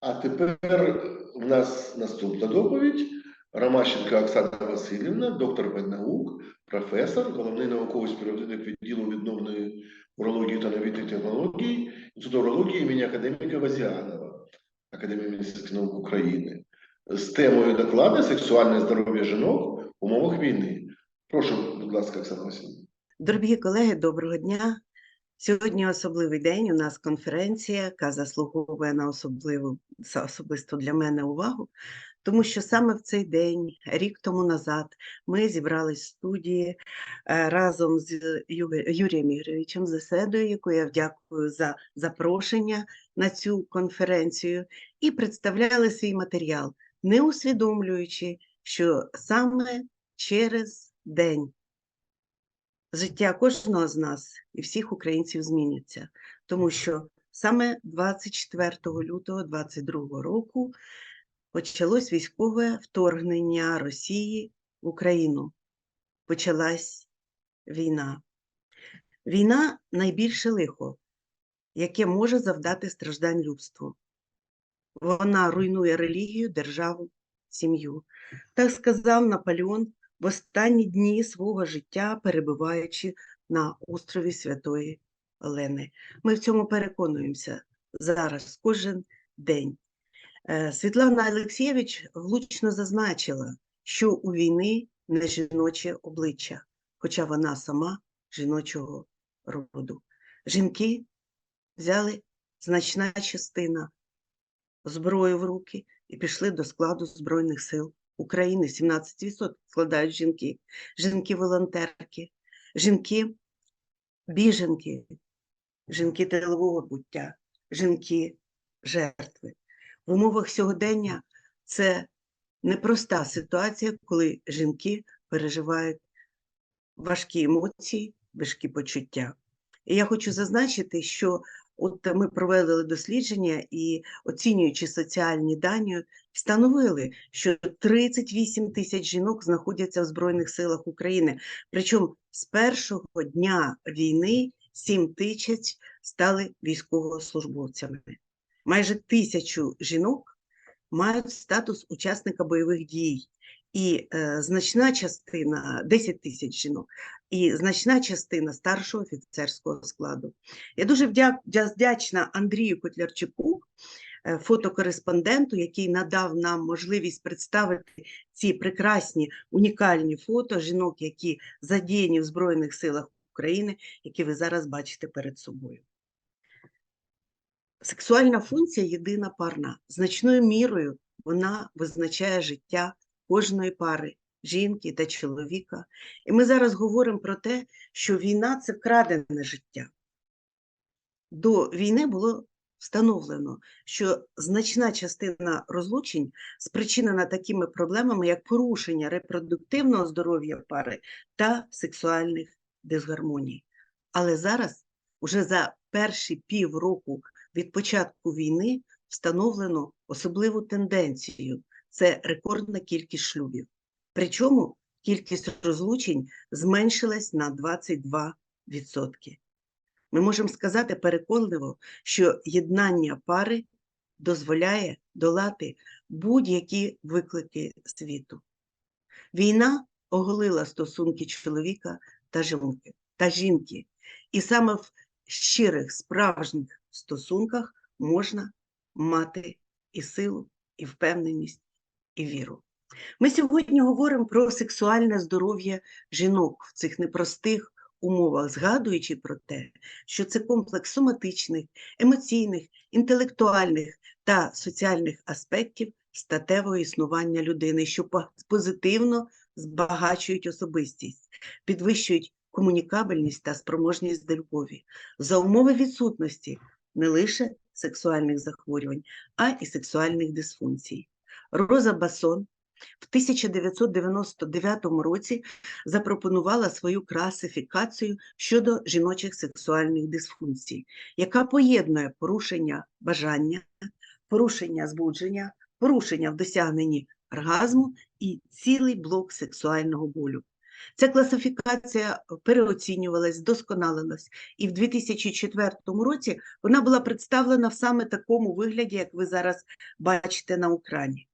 А тепер у нас наступна доповідь. Ромащенка Оксана Васильівна, доктор педнаук, професор, головний науковий співробітник відділу відновної урології та новітної технології Інституту урології імені академіка Вазіанова, Академії медицинських наук України, з темою докладу Сексуальне здоров'я жінок в умовах війни. Прошу, будь ласка, Оксана Васильівна. Дорогі колеги, доброго дня. Сьогодні особливий день. У нас конференція, яка заслуговує на особливу особисто для мене увагу, тому що саме в цей день, рік тому назад, ми зібрались в студії е, разом з Юрієм Ігоровичем Заседою, яку я вдякую за запрошення на цю конференцію, і представляли свій матеріал, не усвідомлюючи, що саме через день життя кожного з нас і всіх українців зміниться, тому що саме 24 лютого 2022 року почалось військове вторгнення Росії в Україну. Почалась війна. Війна найбільше лихо, яке може завдати страждань людству. Вона руйнує релігію, державу, сім'ю. Так сказав Наполеон в останні дні свого життя, перебуваючи на острові Святої Олени. Ми в цьому переконуємося зараз, кожен день. Е, Світлана Олексєвич влучно зазначила, що у війни не жіноче обличчя, хоча вона сама жіночого роду. Жінки взяли значна частина зброю в руки і пішли до складу Збройних сил України. 17% складають жінки, жінки-волонтерки, жінки-біженки, жінки тилового буття, жінки-жертви. В умовах сьогодення це непроста ситуація, коли жінки переживають важкі емоції, важкі почуття. І я хочу зазначити, що от ми провели дослідження і, оцінюючи соціальні дані, встановили, що 38 тисяч жінок знаходяться в Збройних силах України. Причому з першого дня війни 7 тисяч стали військовослужбовцями. Майже тисячу жінок мають статус учасника бойових дій. І е, значна частина 10 тисяч жінок, і значна частина старшого офіцерського складу. Я дуже вдя- вдя- вдячна Андрію Котлярчуку, е, фотокореспонденту, який надав нам можливість представити ці прекрасні унікальні фото жінок, які задіяні в Збройних силах України, які ви зараз бачите перед собою. Сексуальна функція єдина парна. Значною мірою вона визначає життя кожної пари жінки та чоловіка. І ми зараз говоримо про те, що війна це вкрадене життя. До війни було встановлено, що значна частина розлучень спричинена такими проблемами, як порушення репродуктивного здоров'я пари та сексуальних дисгармоній. Але зараз, уже за перші півроку від початку війни, встановлено особливу тенденцію це рекордна кількість шлюбів. Причому кількість розлучень зменшилась на 22%. Ми можемо сказати переконливо, що єднання пари дозволяє долати будь-які виклики світу. Війна оголила стосунки чоловіка та жінки, та жінки. І саме в щирих справжніх стосунках можна мати і силу, і впевненість, і віру. Ми сьогодні говоримо про сексуальне здоров'я жінок в цих непростих умовах, згадуючи про те, що це комплекс соматичних, емоційних, інтелектуальних та соціальних аспектів статевого існування людини, що позитивно збагачують особистість, підвищують комунікабельність та спроможність до любові за умови відсутності не лише сексуальних захворювань, а й сексуальних дисфункцій. Роза Басон в 1999 році запропонувала свою класифікацію щодо жіночих сексуальних дисфункцій, яка поєднує порушення бажання, порушення збудження, порушення в досягненні оргазму і цілий блок сексуального болю. Ця класифікація переоцінювалась, вдосконалилась, і в 2004 році вона була представлена в саме такому вигляді, як ви зараз бачите на екрані.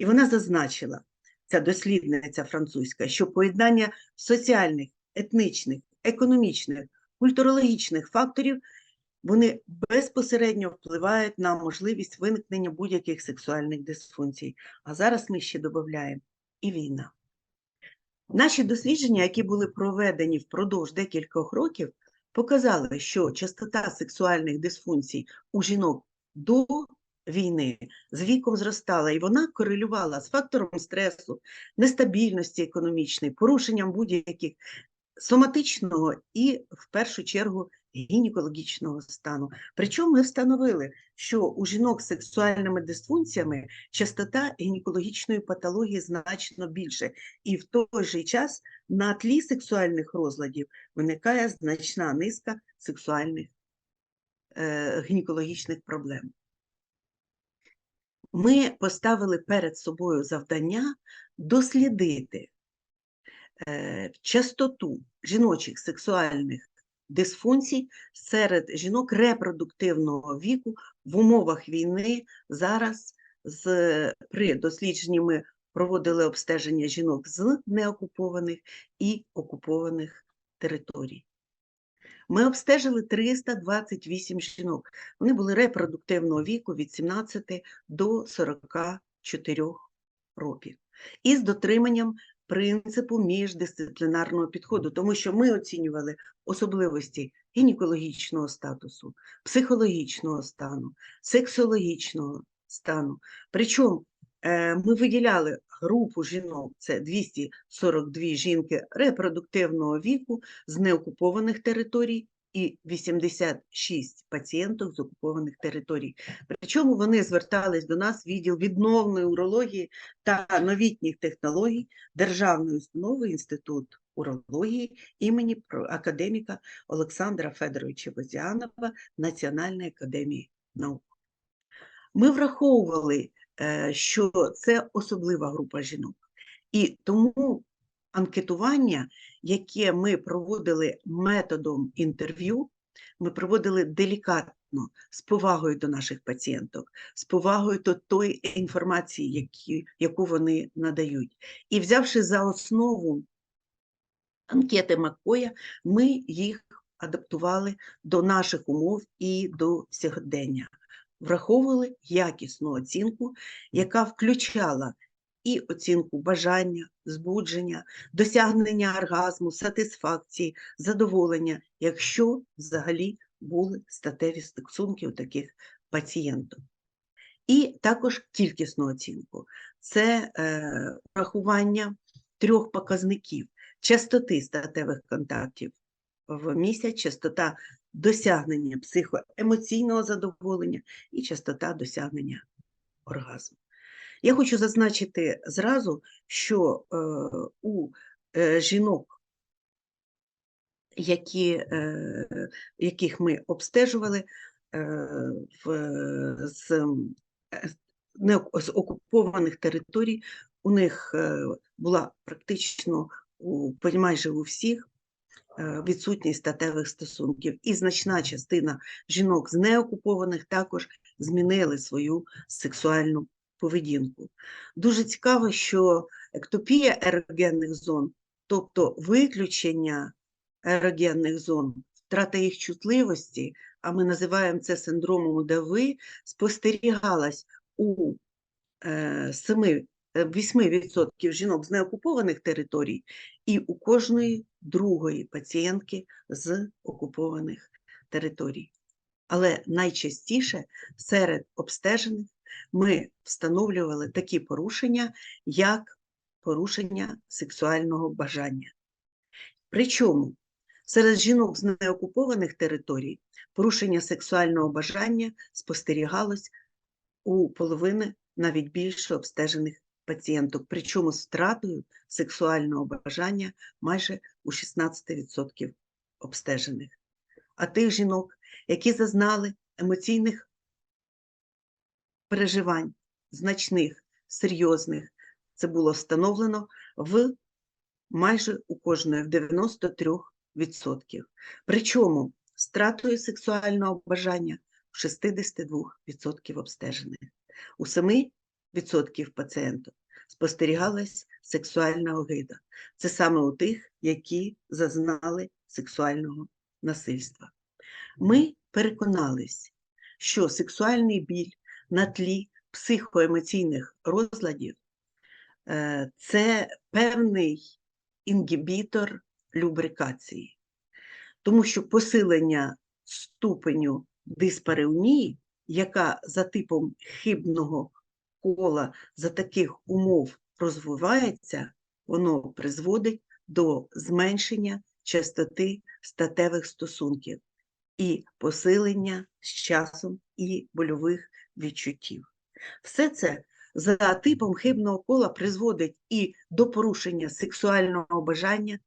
І вона зазначила, ця дослідниця французька, що поєднання соціальних, етнічних, економічних, культурологічних факторів вони безпосередньо впливають на можливість виникнення будь-яких сексуальних дисфункцій. А зараз ми ще додаємо і війна. Наші дослідження, які були проведені впродовж декількох років, показали, що частота сексуальних дисфункцій у жінок до війни з віком зростала, і вона корелювала з фактором стресу, нестабільності економічної, порушенням будь-яких соматичного і, в першу чергу, гінекологічного стану. Причому ми встановили, що у жінок з сексуальними дисфункціями частота гінекологічної патології значно більше, і в той же час на тлі сексуальних розладів виникає значна низка сексуальних е, гінекологічних проблем. Ми поставили перед собою завдання дослідити е, частоту жіночих сексуальних дисфункцій серед жінок репродуктивного віку в умовах війни зараз з, при дослідженні ми проводили обстеження жінок з неокупованих і окупованих територій. Ми обстежили 328 жінок. Вони були репродуктивного віку від 17 до 44 років. І з дотриманням принципу міждисциплінарного підходу, тому що ми оцінювали особливості гінекологічного статусу, психологічного стану, сексологічного стану. Причому ми виділяли групу жінок, це 242 жінки репродуктивного віку з неокупованих територій і 86 пацієнток з окупованих територій. Причому вони звертались до нас в відділ відновної урології та новітніх технологій Державної установи Інститут урології імені академіка Олександра Федоровича Возянова Національної академії наук. Ми враховували, е, що це особлива група жінок, і тому анкетування, яке ми проводили методом інтерв'ю, ми проводили делікатно, з повагою до наших пацієнток, з повагою до тої інформації, які, яку вони надають. І взявши за основу анкети Маккоя, ми їх адаптували до наших умов і до сьогодення. Враховували якісну оцінку, яка включала і оцінку бажання, збудження, досягнення оргазму, сатисфакції, задоволення, якщо взагалі були статеві стосунки у таких пацієнтів. І також кількісну оцінку. Це е, врахування трьох показників: частоти статевих контактів в місяць, частота досягнення психоемоційного задоволення і частота досягнення оргазму. Я хочу зазначити зразу, що е, у е, жінок, які, е, яких ми обстежували е, в, з, не, з окупованих територій, у них е, була практично у, майже у всіх відсутність статевих стосунків. І значна частина жінок з неокупованих також змінили свою сексуальну поведінку. Дуже цікаво, що ектопія ерогенних зон, тобто виключення ерогенних зон, втрата їх чутливості, а ми називаємо це синдромом удови, спостерігалась у е, 7, е, 8% жінок з неокупованих територій і у кожної другої пацієнтки з окупованих територій. Але найчастіше серед обстежених ми встановлювали такі порушення, як порушення сексуального бажання. Причому серед жінок з неокупованих територій порушення сексуального бажання спостерігалось у половини навіть більше обстежених пацієнток, причому з втратою сексуального бажання майже у 16% обстежених. А тих жінок, які зазнали емоційних переживань, значних, серйозних, це було встановлено в майже у кожної в 93%. Причому стратою сексуального бажання в 62% обстежених. У 7% пацієнтів спостерігалась сексуальна огида. Це саме у тих, які зазнали сексуального насильства. Ми переконались, що сексуальний біль на тлі психоемоційних розладів е, це певний інгібітор любрикації, тому що посилення ступеню диспареунії, яка за типом хибного кола за таких умов розвивається, воно призводить до зменшення частоти статевих стосунків і посилення з часом і больових відчуттів. Все це за типом хибного кола призводить і до порушення сексуального бажання,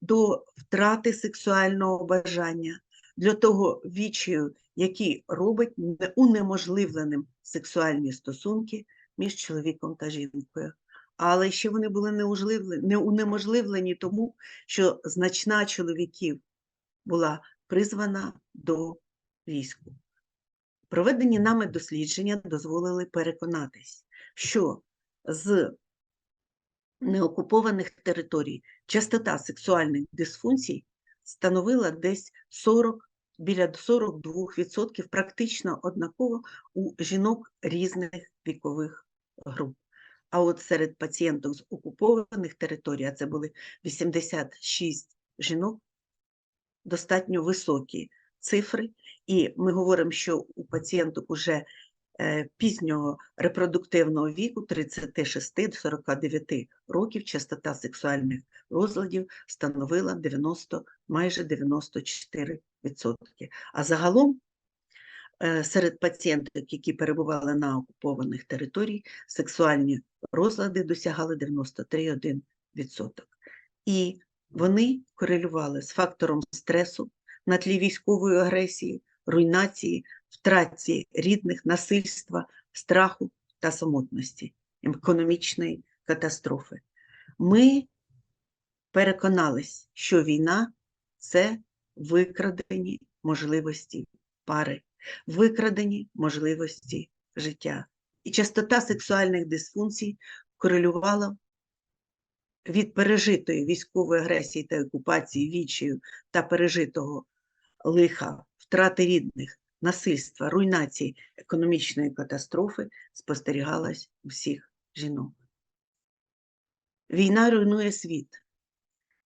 до втрати сексуального бажання, для того відчаю, який робить унеможливленим сексуальні стосунки між чоловіком та жінкою. Але ще вони були не унеможливлені тому, що значна чоловіків була призвана до війську. Проведені нами дослідження дозволили переконатись, що з неокупованих територій частота сексуальних дисфункцій становила десь 40, біля 42%, практично однаково у жінок різних вікових груп. А от серед пацієнток з окупованих територій, а це були 86 жінок, достатньо високі цифри, і ми говоримо, що у пацієнток уже е, пізнього репродуктивного віку 36-49 років частота сексуальних розладів становила 90, майже 94%. А загалом серед пацієнток, які перебували на окупованих територіях, сексуальні розлади досягали 93,1%. І вони корелювали з фактором стресу на тлі військової агресії, руйнації, втраті рідних, насильства, страху та самотності, економічної катастрофи. Ми переконались, що війна це викрадені можливості пари, викрадені можливості життя. І частота сексуальних дисфункцій корелювала від пережитої військової агресії та окупації відчаю та пережитого лиха, втрати рідних, насильства, руйнації, економічної катастрофи спостерігалась у всіх жінок. Війна руйнує світ,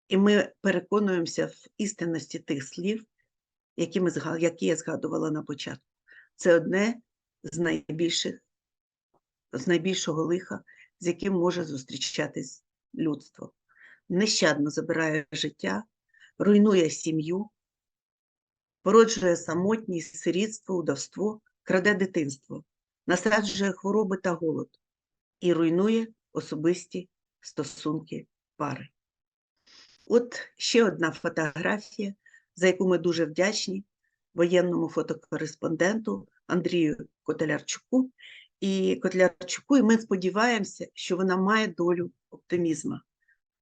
і ми переконуємося в істинності тих слів, які, ми, які я згадувала на початку. Це одне з найбільших, з найбільшого лиха, з яким може зустрічатись людство. Нещадно забирає життя, руйнує сім'ю, породжує самотність, сирітство, удавство, краде дитинство, насаджує хвороби та голод і руйнує особисті стосунки пари. От ще одна фотографія, за яку ми дуже вдячні воєнному фотокореспонденту Андрію Котелярчуку. І Котлярчуку, і ми сподіваємося, що вона має долю оптимізму.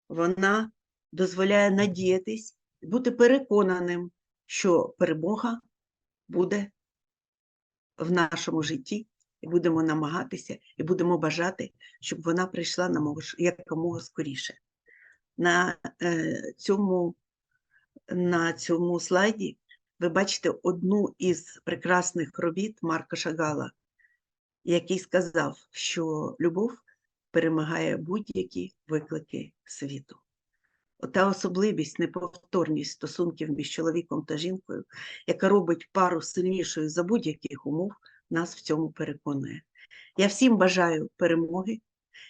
Вона дозволяє надіятись бути переконаним, що перемога буде в нашому житті, і будемо намагатися, і будемо бажати, щоб вона прийшла якомога скоріше. На, е, цьому, на цьому слайді ви бачите одну із прекрасних робіт Марка Шагала, який сказав, що любов перемагає будь-які виклики світу. Ота особливість, неповторність стосунків між чоловіком та жінкою, яка робить пару сильнішою за будь-яких умов, нас в цьому переконує. Я всім бажаю перемоги,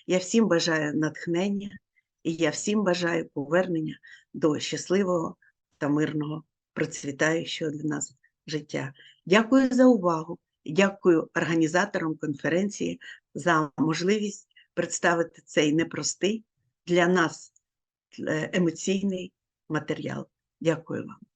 я всім бажаю натхнення, і я всім бажаю повернення до щасливого та мирного, процвітаючого для нас життя. Дякую за увагу. Дякую організаторам конференції за можливість представити цей непростий для нас е, емоційний матеріал. Дякую вам.